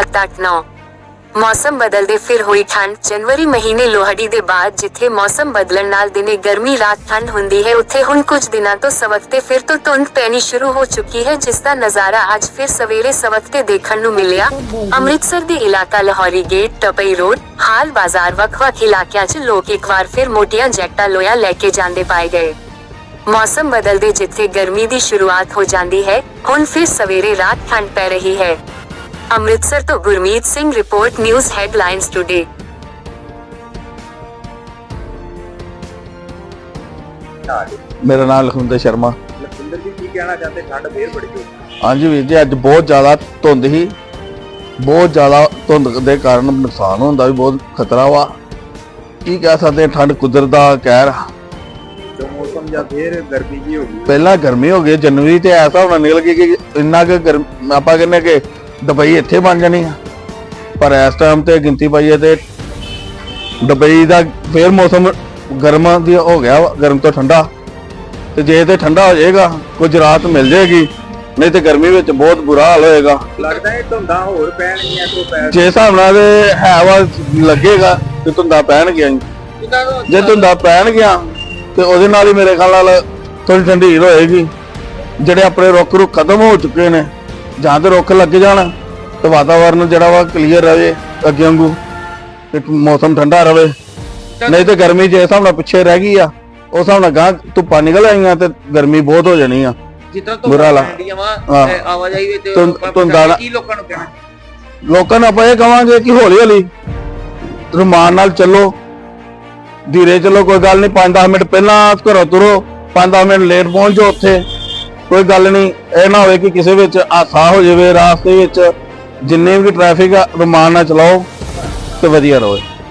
ਅੱਤ ਨੌ ਮੌਸਮ ਬਦਲਦੇ ਫਿਰ ਹੋਈ ਠੰਡ ਜਨਵਰੀ ਮਹੀਨੇ ਲੋਹੜੀ ਦੇ ਬਾਅਦ ਜਿੱਥੇ ਮੌਸਮ ਬਦਲਣ ਨਾਲ ਦਿਨੇ ਗਰਮੀ ਰਾਤ ਠੰਡ ਹੁੰਦੀ ਹੈ ਉੱਥੇ ਹੁਣ ਕੁਝ ਦਿਨਾਂ ਤੋਂ ਸਵਖਤੇ ਫਿਰ ਤੋਂ ਧੁੰਦ ਪੈਣੀ ਸ਼ੁਰੂ ਹੋ ਚੁੱਕੀ ਹੈ ਜਿਸ ਦਾ ਨਜ਼ਾਰਾ ਅੱਜ ਫਿਰ ਸਵੇਰੇ ਸਵਖਤੇ ਦੇਖਣ ਨੂੰ ਮਿਲਿਆ ਅੰਮ੍ਰਿਤਸਰ ਦੇ ਇਲਾਕਾ ਲਾਹੌਰੀ ਗੇਟ ਟਪਈ ਰੋਡ ਹਾਲ ਬਾਜ਼ਾਰ ਵੱਖ-ਵੱਖ ਇਲਾਕਿਆਂ 'ਚ ਲੋਕ ਇੱਕ ਵਾਰ ਫਿਰ ਮੋਟੀਆਂ ਜੈਕਟਾਂ ਲੋਇਆ ਲੈ ਕੇ ਜਾਂਦੇ ਪਾਏ ਗਏ ਮੌਸਮ ਬਦਲਦੇ ਜਿੱਥੇ ਗਰਮੀ ਦੀ ਸ਼ੁਰੂਆਤ ਹੋ ਜਾਂਦੀ ਹੈ ਹੁਣ ਫਿਰ ਸਵੇਰੇ ਰਾਤ ਠੰਡ ਪੈ ਰਹੀ ਹੈ ਅੰਮ੍ਰਿਤਸਰ ਤੋਂ Gurmeet Singh report news headlines today. ਮੇਰਾ ਨਾਮ ਲਖਵਿੰਦਰ ਸ਼ਰਮਾ। ਲਖਿੰਦਰ ਜੀ ਕੀ ਕਹਿਣਾ ਚਾਹੁੰਦੇ? ਠੰਡ ਫੇਰ ਬੜੀ ਹੋਈ। ਹਾਂਜੀ ਵੀਰ ਜੀ ਅੱਜ ਬਹੁਤ ਜ਼ਿਆਦਾ ਧੁੰਦ ਸੀ। ਬਹੁਤ ਜ਼ਿਆਦਾ ਧੁੰਦ ਦੇ ਕਾਰਨ ਨੁਕਸਾਨ ਹੁੰਦਾ ਵੀ ਬਹੁਤ ਖਤਰਾ ਵਾ। ਕੀ ਕਹਿ ਸਕਦੇ ਹਾਂ, ਠੰਡ ਕੁਦਰਤ ਦਾ ਕਹਿਰ ਆ। ਜੋ ਮੌਸਮ ਜਾਂ ਫੇਰ ਗਰਮੀ ਜੀ ਹੋ ਗਈ। ਪਹਿਲਾਂ ਗਰਮੀ ਹੋ ਗਈ ਜਨਵਰੀ ਤੇ ਐਸਾ ਹੋਣਾ ਨਿਕਲ ਗਈ ਕਿ ਇੰਨਾ ਕਿ ਆਪਾਂ ਕਹਿੰਦੇ ਕਿ ਦੁਬਈ ਇੱਥੇ ਬਣ ਜਾਣੀ ਆ। ਪਰ ਇਸ ਟਾਈਮ ਤੇ ਗਿਣਤੀ ਪਾਈਏ ਤੇ ਦੁਬਈ ਦਾ ਫੇਰ ਮੌਸਮ ਗਰਮ ਦੀ ਹੋ ਗਿਆ ਗਰਮ ਤੋਂ ਠੰਡਾ। ਤੇ ਜੇ ਤੇ ਠੰਡਾ ਹੋ ਜਾਏਗਾ ਕੁਝ ਰਾਤ ਮਿਲ ਜਾਏਗੀ ਨਹੀਂ ਤੇ ਗਰਮੀ ਵਿੱਚ ਬਹੁਤ ਬੁਰਾ ਹਾਲ ਹੋਏਗਾ। ਲੱਗਦਾ ਇਹ ਧੁੰਦਾਂ ਹੋਰ ਪੈਣਗੀਆਂ ਤੋਂ ਪੈ ਜੇ ਹਿਸਾਬ ਨਾਲ ਇਹ ਹੈ ਵਾ ਲੱਗੇਗਾ ਕਿ ਧੁੰਦਾ ਪੈਣ ਗਿਆ ਜੇ ਧੁੰਦਾ ਪੈਣ ਗਿਆ ਤੇ ਉਹਦੇ ਨਾਲ ਹੀ ਮੇਰੇ ਖਿਆਲ ਨਾਲ ਥੋੜੀ ਠੰਡੀਰ ਹੋਏਗੀ। ਜਿਹੜੇ ਆਪਣੇ ਰੁੱਖ ਰੁੱਖ ਖਤਮ ਹੋ ਚੁੱਕੇ ਨੇ ਜਾਂ ਤੇ ਰੁੱਖ ਲੱਗ ਜਾਣ ਤੇ ਵਾਤਾਵਰਨ ਜਿਹੜਾ ਵਾ ਕਲੀਅਰ ਰਹੇ ਅੱਗੇ ਵਾਂਗੂ ਤੇ ਮੌਸਮ ਠੰਡਾ ਰਵੇ ਨਹੀਂ ਤੇ ਗਰਮੀ ਜੇ ਹਿਸਾਬ ਨਾਲ ਪਿੱਛੇ ਰਹਿ ਗਈ ਆ ਉਸ ਹਿਸਾਬ ਨਾਲ ਗਾਂ ਧੁੱਪਾਂ ਨਿਕਲ ਆਈਆਂ ਤੇ ਗਰਮੀ ਬਹੁਤ ਹੋ ਜਾਣੀ ਆ। ਜਿੱਦਾਂ ਬੁਰਾ ਹਾਲ ਵਾ। ਤੇ ਆਵਾਜਾਈ ਵਿੱਚ ਕੀ ਲੋਕਾਂ ਨੂੰ ਕਹਿਣਾ। ਲੋਕਾਂ ਨੂੰ ਆਪਾਂ ਇਹ ਕਵਾਂਗੇ ਕਿ ਹੌਲੀ ਹੌਲੀ ਰਮਾਨ ਨਾਲ ਚੱਲੋ ਧੀਰੇ ਚੱਲੋ ਕੋਈ ਗੱਲ ਨਹੀਂ 5-10 ਮਿੰਟ ਪਹਿਲਾਂ ਘਰੋਂ ਤੁਰੋ 5-10 ਮਿੰਟ ਲੇਟ ਪਹੁੰਚ ਉੱਥੇ। ਕੋਈ ਗੱਲ ਨਹੀਂ, ਇਹ ਨਾ ਹੋਵੇ ਕਿ ਕਿਸੇ ਵਿੱਚ ਹਾਸਾ ਹੋ ਜਾਵੇ, ਰਾਸਤੇ ਵਿੱਚ ਜਿੰਨੇ ਵੀ ਟ੍ਰੈਫਿਕ ਆ, ਰਮਾਨ ਨਾਲ ਚਲਾਓ ਤੇ ਵਧੀਆ ਰਹੋ।